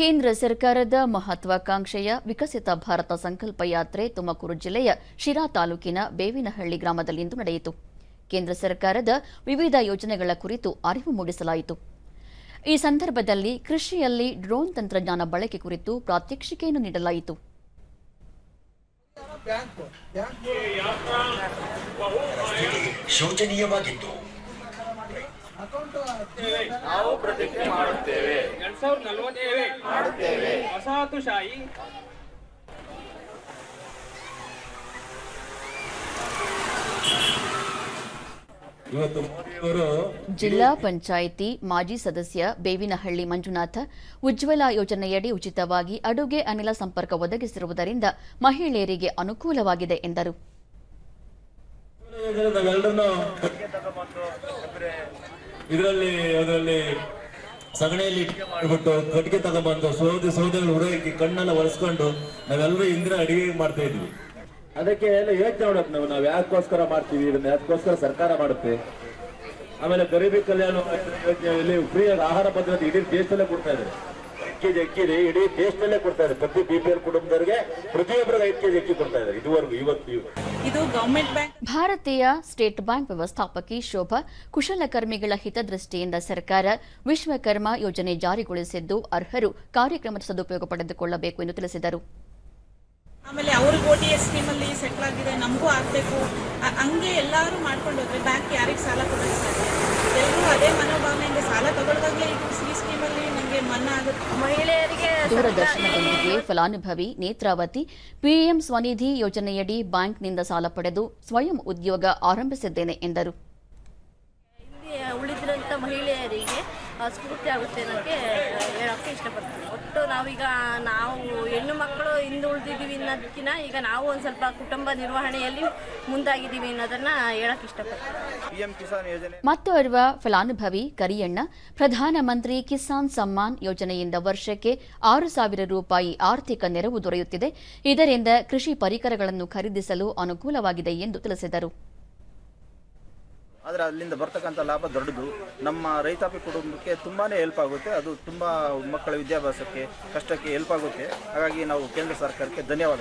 ಕೇಂದ್ರ ಸರ್ಕಾರದ ಮಹತ್ವಾಕಾಂಕ್ಷೆಯ ವಿಕಸಿತ ಭಾರತ ಸಂಕಲ್ಪ ಯಾತ್ರೆ ತುಮಕೂರು ಜಿಲ್ಲೆಯ ಶಿರಾ ತಾಲೂಕಿನ ಬೇವಿನಹಳ್ಳಿ ಗ್ರಾಮದಲ್ಲಿಂದು ನಡೆಯಿತು. ಕೇಂದ್ರ ಸರ್ಕಾರದ ವಿವಿಧ ಯೋಜನೆಗಳ ಕುರಿತು ಅರಿವು ಮೂಡಿಸಲಾಯಿತು. ಈ ಸಂದರ್ಭದಲ್ಲಿ ಕೃಷಿಯಲ್ಲಿ ಡ್ರೋನ್ ತಂತ್ರಜ್ಞಾನ ಬಳಕೆ ಕುರಿತು ಪ್ರಾತ್ಯಕ್ಷಿಕೆಯನ್ನು ನೀಡಲಾಯಿತು. ಶೋಚನೀಯವಾಗಿತ್ತು ಸಾವಿರದ ಮಾಡುತ್ತೇವೆ. ವಸಾಹತುಶಾಹಿ. ಜಿಲ್ಲಾ ಪಂಚಾಯಿತಿ ಮಾಜಿ ಸದಸ್ಯ ಬೇವಿನಹಳ್ಳಿ ಮಂಜುನಾಥ ಉಜ್ವಲ ಯೋಜನೆಯಡಿ ಉಚಿತವಾಗಿ ಅಡುಗೆ ಅನಿಲ ಸಂಪರ್ಕ ಒದಗಿಸಿರುವುದರಿಂದ ಮಹಿಳೆಯರಿಗೆ ಅನುಕೂಲವಾಗಿದೆ ಎಂದರು. ಇದರಲ್ಲಿ ಅದರಲ್ಲಿ ಸಗಣಿಯಲ್ಲಿ ಮಾಡಿಬಿಟ್ಟು ಕಟ್ಟಿಗೆ ತಗೊಂಡ್ಬಂದು ಸೌದೆ, ಸೌದೆಗಳು ಹುಡುಗಿ ಕಣ್ಣೆಲ್ಲ ಒರೆಸ್ಕೊಂಡು ನಾವೆಲ್ಲರೂ ಇಂದಿನ ಅಡಿಗೆ ಮಾಡ್ತಾ ಇದ್ವಿ. ಅದಕ್ಕೆ ಎಲ್ಲ ಯೋಚನೆ ಮಾಡೋದು ನಾವು ನಾವು ಯಾಕೋಸ್ಕರ ಮಾಡ್ತೀವಿ? ಇದನ್ನ ಯಾಕೋಸ್ಕರ ಸರ್ಕಾರ ಮಾಡುತ್ತೆ? ಆಮೇಲೆ ಗರೀಬಿ ಕಲ್ಯಾಣ ಯೋಜನೆಯಲ್ಲಿ ಫ್ರೀಯಾಗಿ ಆಹಾರ ಪದ್ಧತಿ ಇಡೀ ದೇಶದಲ್ಲೇ ಕೊಡ್ತಾ ಇದ್ದಾರೆ. ಕೆಜಿ ಅಕ್ಕಿ ಇದೆ, ಇಡೀ ದೇಶದಲ್ಲೇ ಕೊಡ್ತಾ ಇದ್ದಾರೆ. ಪ್ರತಿ ಬಿ ಪಿ ಎಲ್ ಕುಟುಂಬದವರಿಗೆ ಪ್ರತಿಯೊಬ್ಬರಿಗೆ ಐದು ಕೆಜಿ ಅಕ್ಕಿ ಕೊಡ್ತಾ ಇದ್ದಾರೆ. ಇದುವರೆಗೂ ಇವತ್ತು ಇವತ್ತು ಇದು government bank Bharatiya State Bank ವ್ಯವಸ್ಥಾಪಕಿ Shobha ಕುಶಲಕರ್ಮಿಗಳ ಹಿತದೃಷ್ಟಿಯಿಂದ ಸರ್ಕಾರ ವಿಶ್ವಕರ್ಮ ಯೋಜನೆ ಜಾರಿಗೊಳಿಸಿದ್ದು ಅರ್ಹರು. ಕಾರ್ಯಕ್ರಮದ ಸದುಪಯೋಗ ಪಡೆದುಕೊಳ್ಳಬೇಕು ಎಂದು ತಿಳಿಸಿದರು. ಆಮೇಲೆ ಅವ್ರಿಗೆ ಓ ಟಿ ಎಸ್ ಸ್ಕೀಮಲ್ಲಿ ಸೆಟ್ಲ್ ಆಗಿದೆ. ನಮಗೂ ಆಗಬೇಕು. ಹಂಗೆ ಎಲ್ಲರೂ ಮಾಡ್ಕೊಂಡು ಹೋದ್ರೆ ಬ್ಯಾಂಕ್ ಯಾರಿಗೆ ಸಾಲ ಕೊಡೋದು ಎಲ್ಲರೂ ಅದೇ ಮನೋಭಾವನೆಯಿಂದ ಸಾಲ ತಗೊಳ್ದಾಗಲೇ ಇದು ಸಿ ಸ್ಕೀಮಲ್ಲಿ ನನಗೆ ಮನ್ನಾ ಆಗುತ್ತೆ ಮಹಿಳೆಯರಿಗೆ ದೂರದರ್ಶನದೊಂದಿಗೆ ಫಲಾನುಭವಿ ನೇತ್ರಾವತಿ ಪಿಎಂ ಸ್ವನಿಧಿ ಯೋಜನೆಯಡಿ ಬ್ಯಾಂಕ್ನಿಂದ ಸಾಲ ಪಡೆದು ಸ್ವಯಂ ಉದ್ಯೋಗ ಆರಂಭಿಸಿದ್ದೇನೆ ಎಂದರು. ಸ್ಫೂರ್ತಿ ಆಗುತ್ತೆ ಅನ್ನೋಕ್ಕೆ ಹೇಳೋಕ್ಕೆ ಇಷ್ಟಪಡ್ತೀನಿ. ಒಟ್ಟು ನಾವೀಗ ನಾವು ಹೆಣ್ಣು ಮಕ್ಕಳು ಹಿಂದೆ ಉಳಿದಿದ್ದೀವಿ ಅನ್ನೋದಕ್ಕಿಂತ ಈಗ ನಾವು ಒಂದು ಸ್ವಲ್ಪ ಕುಟುಂಬ ನಿರ್ವಹಣೆಯಲ್ಲಿ ಮುಂದಾಗಿದ್ದೀವಿ ಅನ್ನೋದನ್ನ ಹೇಳಕ್ ಇಷ್ಟಪಡ್ತೀನಿ. ಪಿಎಂ ಕಿಸಾನ್ ಯೋಜನೆ. ಮತ್ತೋರ್ವ ಫಲಾನುಭವಿ ಕರಿಯಣ್ಣ ಪ್ರಧಾನಮಂತ್ರಿ ಕಿಸಾನ್ ಸಮ್ಮಾನ್ ಯೋಜನೆಯಿಂದ ವರ್ಷಕ್ಕೆ ಆರು ಸಾವಿರ ರೂಪಾಯಿ ಆರ್ಥಿಕ ನೆರವು ದೊರೆಯುತ್ತಿದೆ. ಇದರಿಂದ ಕೃಷಿ ಪರಿಕರಗಳನ್ನು ಖರೀದಿಸಲು ಅನುಕೂಲವಾಗಿದೆ ಎಂದು ತಿಳಿಸಿದರು. ಆದರೆ ಅಲ್ಲಿಂದ ಬರ್ತಕ್ಕಂಥ ಲಾಭ ದೊಡ್ಡದು. ನಮ್ಮ ರೈತಾಪಿ ಕುಟುಂಬಕ್ಕೆ ತುಂಬಾ ಹೆಲ್ಪ್ ಆಗುತ್ತೆ. ಅದು ತುಂಬ ಮಕ್ಕಳ ವಿದ್ಯಾಭ್ಯಾಸಕ್ಕೆ, ಕಷ್ಟಕ್ಕೆ ಹೆಲ್ಪ್ ಆಗುತ್ತೆ. ಹಾಗಾಗಿ ನಾವು ಕೇಂದ್ರ ಸರ್ಕಾರಕ್ಕೆ ಧನ್ಯವಾದ